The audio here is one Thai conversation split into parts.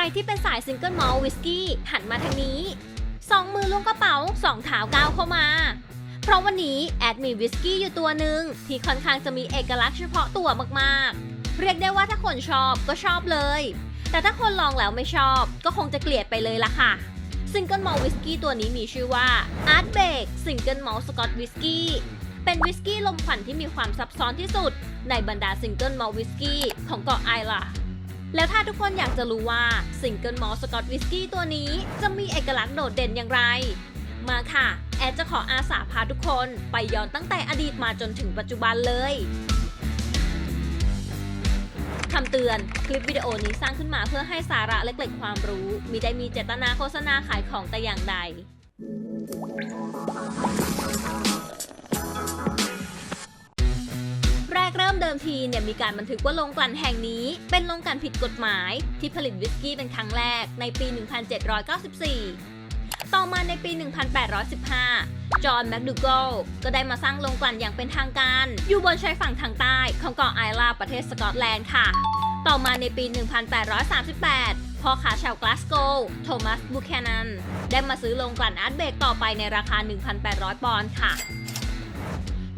รที่เป็นสายซิงเกิลมอลวิสกี้หันมาทางนี้ สองมือล้วงกระเป๋าสองเท้าก้าวเข้ามา เพราะวันนี้แอดมีวิสกี้อยู่ตัวหนึ่งที่ค่อนข้างจะมีเอกลักษณ์เฉพาะตัวมากๆ เรียกได้ว่าถ้าคนชอบก็ชอบเลย แต่ถ้าคนลองแล้วไม่ชอบก็คงจะเกลียดไปเลยละค่ะซิงเกิลมอลวิสกี้ตัวนี้มีชื่อว่า Art b a k ซิงเกิลมอลสกอตวิสกี้เป็นวิสกี้ลมควันที่มีความซับซ้อนที่สุด ในบรรดาซิงเกิลมอลวิสกี้ของเกาะไอล่ะ แล้วถ้าทุกคนอยากจะรู้ว่าซิงเกิลมอลสกอตวิสกี้ตัวนี้จะมีเอกลักษณ์โดดเด่นอย่างไร มาค่ะ แอดจะขออาสาพาทุกคนไปย้อนตั้งแต่อดีตมาจนถึงปัจจุบันเลยคำเตือน คลิปวิดีโอนี้สร้างขึ้นมาเพื่อให้สาระและเกร็ดความรู้ มิได้มีเจตนาโฆษณาขายของแต่อย่างใด แรกเริ่มเดิมทีเนี่ยมีการบันทึกว่าโรงกลั่นแห่งนี้ เป็นโรงกลั่นผิดกฎหมาย ที่ผลิตวิสกี้เป็นครั้งแรกในปี 1794 ต่อมาในปี 1815 จอห์นแมคดูโกลก็ได้มาสร้างโรงกลั่นอย่างเป็นทางการ อยู่บนชายฝั่งทางใต้ของเกาะไอลาประเทศสกอตแลนด์ค่ะ ต่อมาในปี 1838พ่อค้าชาวกลาสโกว์โทมัสบูแคนัน ได้มาซื้อโรงกลั่นอาร์ตเบกต่อไปในราคา 1,800 ปอนด์ค่ะ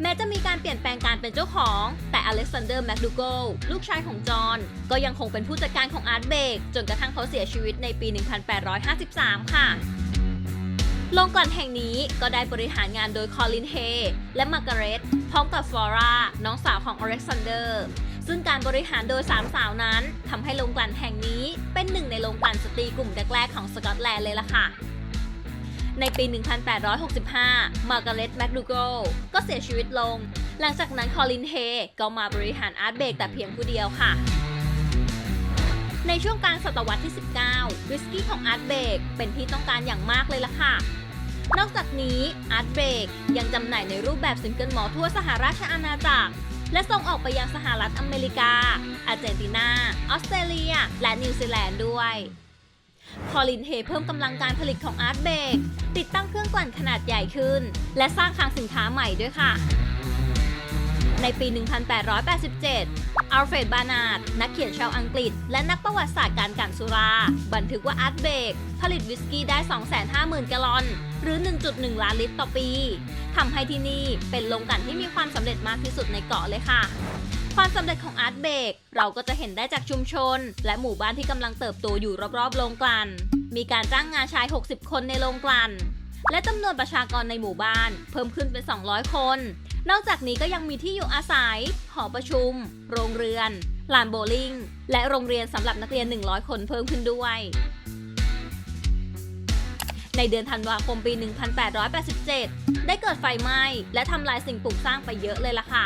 แม้จะมีการเปลี่ยนแปลงการเป็นเจ้าของ แต่อเล็กซานเดอร์แมคดูโกลลูกชายของจอห์นก็ยังคงเป็นผู้จัดการของอาร์ตเบกจนกระทั่งเขาเสียชีวิตในปี 1853 ค่ะโรงกลั่นแห่งนี้ก็ได้บริหารงานโดยคอลินเฮและมาร์กาเร็ตพร้อมกับฟลอราน้องสาวของอเล็กซานเดอร์ซึ่งการบริหารโดยสามสาวนั้นทำให้โรงกลั่นแห่งนี้เป็นหนึ่งในโรงกลั่นสตรีกลุ่มแรกๆของสกอตแลนด์เลยล่ะค่ะ ในปี 1865 มาร์กาเร็ตแมคดูโกลก็เสียชีวิตลง หลังจากนั้นคอลินเฮก็มาบริหารอาร์ตเบกแต่เพียงผู้เดียวค่ะ ในช่วงกลางศตวรรษที่ 19 วิสกี้ของอาร์ตเบกเป็นที่ต้องการอย่างมากเลยล่ะค่ะนอกจากนี้อาร์ตเบกยังจำหน่ายในรูปแบบซิงเกิลมอทั่วสหราชอาณาจักร และส่งออกไปยังสหรัฐอเมริกา อาร์เจนตินา ออสเตรเลีย และนิวซีแลนด์ด้วย คอลินเฮเพิ่มกำลังการผลิตของอาร์ตเบกติดตั้งเครื่องกลั่นขนาดใหญ่ขึ้น และสร้างคลังสินค้าใหม่ด้วยค่ะ ในปี 1887 อัลเฟรด บานาด นักเขียนชาวอังกฤษ และนักประวัติศาสตร์การกลั่นสุรา บันทึกว่าอาร์ตเบกผลิตวิสกี้ได้ 250,000 แกลลอน หรือ 1.1 ล้านลิตรต่อปีทำให้ที่นี่เป็นโรงกลั่นที่มีความสำเร็จมากที่สุดในเกาะเลยค่ะ ความสำเร็จของอาร์ตเบกเราก็จะเห็นได้จากชุมชน และหมู่บ้านที่กำลังเติบโตอยู่รอบๆโรงกลั่น มีการจ้างงานชาย 60 คนในโรงกลั่น และจำนวนประชากรในหมู่บ้านเพิ่มขึ้นเป็น 200 คน นอกจากนี้ก็ยังมีที่อยู่อาศัย หอประชุม โรงเรือนลานโบว์ลิ่ง และโรงเรียนสำหรับนักเรียน 100 คนเพิ่มขึ้นด้วย ในเดือนธันวาคมปี 1887 ได้เกิดไฟไหม้ และทำลายสิ่งปลูกสร้างไปเยอะเลยล่ะค่ะ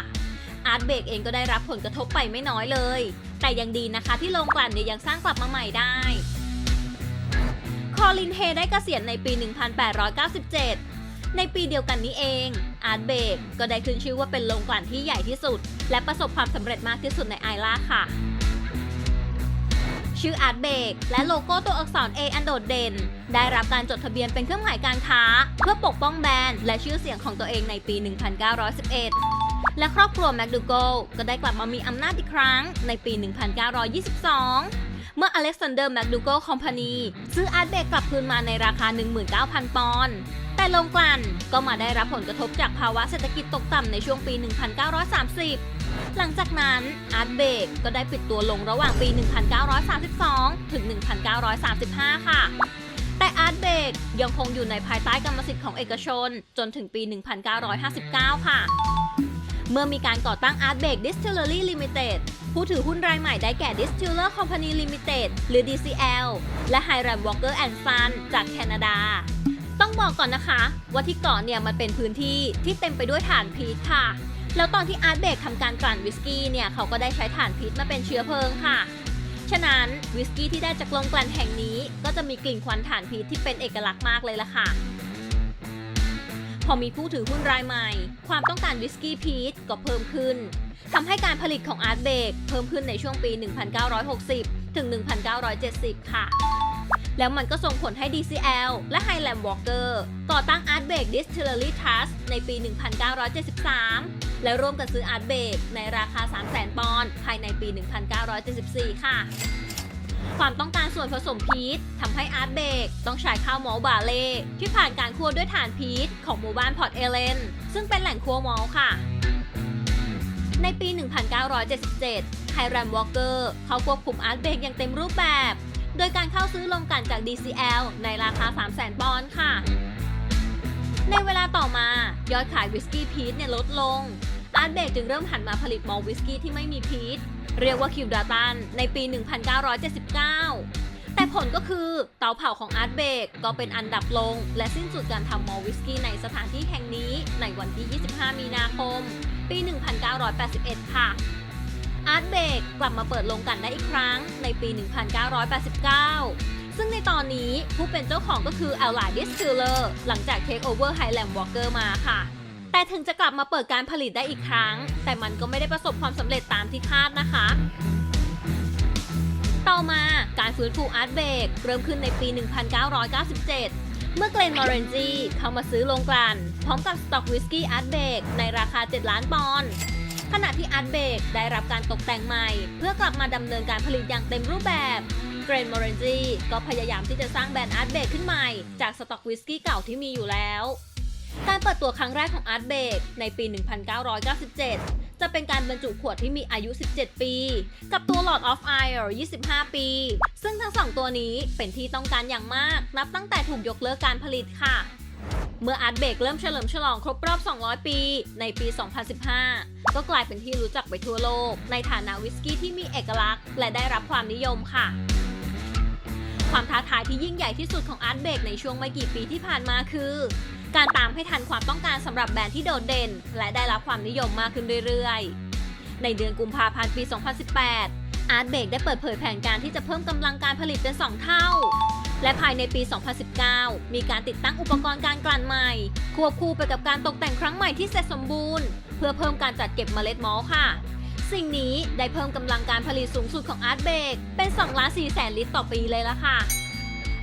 อาร์ตเบรกเองก็ได้รับผลกระทบไปไม่น้อยเลย แต่ยังดีนะคะที่โรงกลั่นเนี่ยยังสร้างกลับมาใหม่ได้ คอลินเฮได้เกษียณในปี 1897 ในปีเดียวกันนี้เอง อาร์ตเบรกก็ได้ขึ้นชื่อว่าเป็นโรงกลั่นที่ใหญ่ที่สุด และประสบความสำเร็จมากที่สุดในไอล่าค่ะชื่ออาร์ตเบกและโลโก้ตัวอักษร A อันโดดเด่น ได้รับการจดทะเบียนเป็นเครื่องหมายการค้า เพื่อปกป้องแบรนด์และชื่อเสียงของตัวเองในปี 1911 และครอบครัวแมคดูโกก็ได้กลับมามีอำนาจอีกครั้งในปี 1922 เมื่ออเล็กซานเดอร์แมคดูโกคอมพานีซื้ออาร์ตเบกกลับคืนมาในราคา 19,000 ปอนด์แต่โรงกลั่นก็มาได้รับผลกระทบจากภาวะเศรษฐกิจตกต่ำในช่วงปี 1930 หลังจากนั้นอาร์ตเบกก็ได้ปิดตัวลงระหว่างปี 1932 ถึง 1935 ค่ะแต่อาร์ตเบกยังคงอยู่ในภายใต้กรรมสิทธิ์ของเอกชน จนถึงปี 1959 ค่ะ เมื่อมีการก่อตั้ง Art Bake Distillery Limited ผู้ถือหุ้นรายใหม่ได้แก่ Distiller Company Limited หรือ DCL และ Hiram Walker and Son จากแคนาดา ต้องบอกก่อนนะคะว่าที่เกาะเนี่ยมันเป็นพื้นที่ที่เต็มไปด้วยถ่านพิษค่ะ แล้วตอนที่ Art Bake ทำการกลั่นวิสกี้เนี่ยเขาก็ได้ใช้ถ่านพิษมาเป็นเชื้อเพลิงค่ะ ฉะนั้นวิสกี้ที่ได้จากโรงกลั่นแห่งนี้ ก็จะมีกลิ่นควันถ่านพิษที่เป็นเอกลักษณ์มากเลยล่ะค่ะ พอมีผู้ถือหุ้นรายใหม่ ความต้องการวิสกี้พีชก็เพิ่มขึ้นทำให้การผลิตของอาร์ตเบกเพิ่มขึ้นในช่วงปี 1960 ถึง 1970 ค่ะ แล้วมันก็ส่งผลให้ DCL และ Highland Walker ก่อตั้ง Art b a k Distillery Trust ในปี 1973 และร่วมกันซื้อ Art b a k ในราคา 300,000 ปอนด์ภายในปี 1974 ค่ะ ความต้องการส่วนผสมพีชทำให้อาร์ตเบกต้องใช้ข้าวมอลบาเล่ที่ผ่านการคั่วด้วยถ่านพีชของหมู่บ้านพอร์ตเอเลน ซึ่งเป็นแหล่งคั่วมอลค่ะ ในปี 1977 ไฮแรมวอลเกอร์เขาควบคุมอาร์ตเบกอย่างเต็มรูปแบบ โดยการเข้าซื้อลงกันจาก DCL ในราคา 300,000ปอนด์ค่ะ ในเวลาต่อมายอดขายวิสกี้พีชเนี่ยลดลงอาร์ตเบกจึงเริ่มหันมาผลิตมอลวิสกี้ที่ไม่มีพีช เรียกว่าคิวดาตันในปี 1979 แต่ผลก็คือเตาเผาของอาร์ตเบกก็เป็นอันดับลง และสิ้นสุดการทำมอลวิสกี้ในสถานที่แห่งนี้ในวันที่ 25 มีนาคม ปี 1981 ค่ะอาร์ตเบกกลับมาเปิดโรงกันได้อีกครั้งในปี 1989 ซึ่งในตอนนี้ผู้เป็นเจ้าของก็คือ a l l i d Distiller หลังจากเทคโอเวอร์ Highland Walker มาค่ะ แต่ถึงจะกลับมาเปิดการผลิตได้อีกครั้ง แต่มันก็ไม่ได้ประสบความสำเร็จตามที่คาดนะคะ ต่อมาการฟื้นฟูอาร์ตเบกเริ่มขึ้นในปี 1997 เมื่อเกรนมอร์เรนจีเข้ามาซื้อโรงกลั่นพร้อมกับสต็อกวิสกี้อาร์ตเบกในราคา 7 ล้านปอนด์ขณะที่อาร์ตเบกได้รับการตกแต่งใหม่ เพื่อกลับมาดำเนินการผลิตอย่างเต็มรูปแบบเกรนมอร์เรนจีก็พยายามที่จะสร้างแบรนด์อาร์ตเบกขึ้นใหม่ จากสต็อกวิสกี้เก่าที่มีอยู่แล้ว การเปิดตัวครั้งแรกของอาร์ตเบกในปี 1997 จะเป็นการบรรจุขวดที่มีอายุ 17 ปี กับตัว Lord of Ire 25 ปี ซึ่งทั้งสองตัวนี้เป็นที่ต้องการอย่างมาก นับตั้งแต่ถูกยกเลิกการผลิตค่ะ เมื่ออาร์ตเบกเริ่มเฉลิมฉลองครบรอบ 200 ปี ในปี 2015 ก็กลายเป็นที่รู้จักไปทั่วโลก ในฐานะวิสกี้ที่มีเอกลักษณ์ และได้รับความนิยมค่ะความท้าทายที่ยิ่งใหญ่ที่สุดของอาร์ตเบกในช่วงไม่กี่ปีที่ผ่านมาคือ การตามให้ทันความต้องการสำหรับแบรนด์ที่โดดเด่น และได้รับความนิยมมากขึ้นเรื่อยๆ ในเดือนกุมภาพันธ์ปี 2018 อาร์ตเบกได้เปิดเผยแผนการที่จะเพิ่มกำลังการผลิตเป็น 2 เท่า และภายในปี 2019 มีการติดตั้งอุปกรณ์การกลั่นใหม่ ควบคู่ไปกับการตกแต่งครั้งใหม่ที่เสร็จสมบูรณ์ เพื่อเพิ่มการจัดเก็บเมล็ดมอลค่ะ สิ่งนี้ได้เพิ่มกำลังการผลิตสูงสุดของอาร์ตเบกเป็น2ล้าน4แสนลิตรต่อปีเลยละค่ะ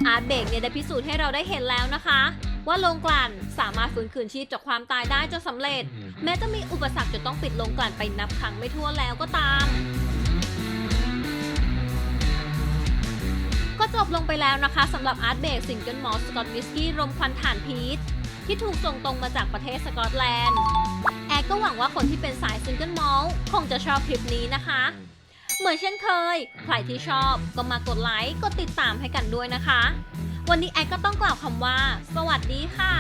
อาร์ตเบกเนี่ยได้พิสูจน์ให้เราได้เห็นแล้วนะคะ ว่าโรงกลั่นสามารถฟื้นคืนชีพจากความตายได้จนสำเร็จ แม้จะมีอุปสรรคจนต้องปิดโรงกลั่นไปนับครั้งไม่ทั่วแล้วก็ตาม ก็จบลงไปแล้วนะคะสำหรับอาร์ตเบกซิงเกิลมอลสกอตวิสกี้รมควันถ่านพีชที่ถูกส่งตรงมาจากประเทศสกอตแลนด์ แอร์ก็หวังว่าคนที่เป็นสายซิงเกิลมอลคงจะชอบคลิปนี้นะคะ เหมือนเช่นเคย ใครที่ชอบก็มากดไลค์ กดติดตามให้กันด้วยนะคะ วันนี้แอดก็ต้องกล่าวคำว่า สวัสดีค่ะ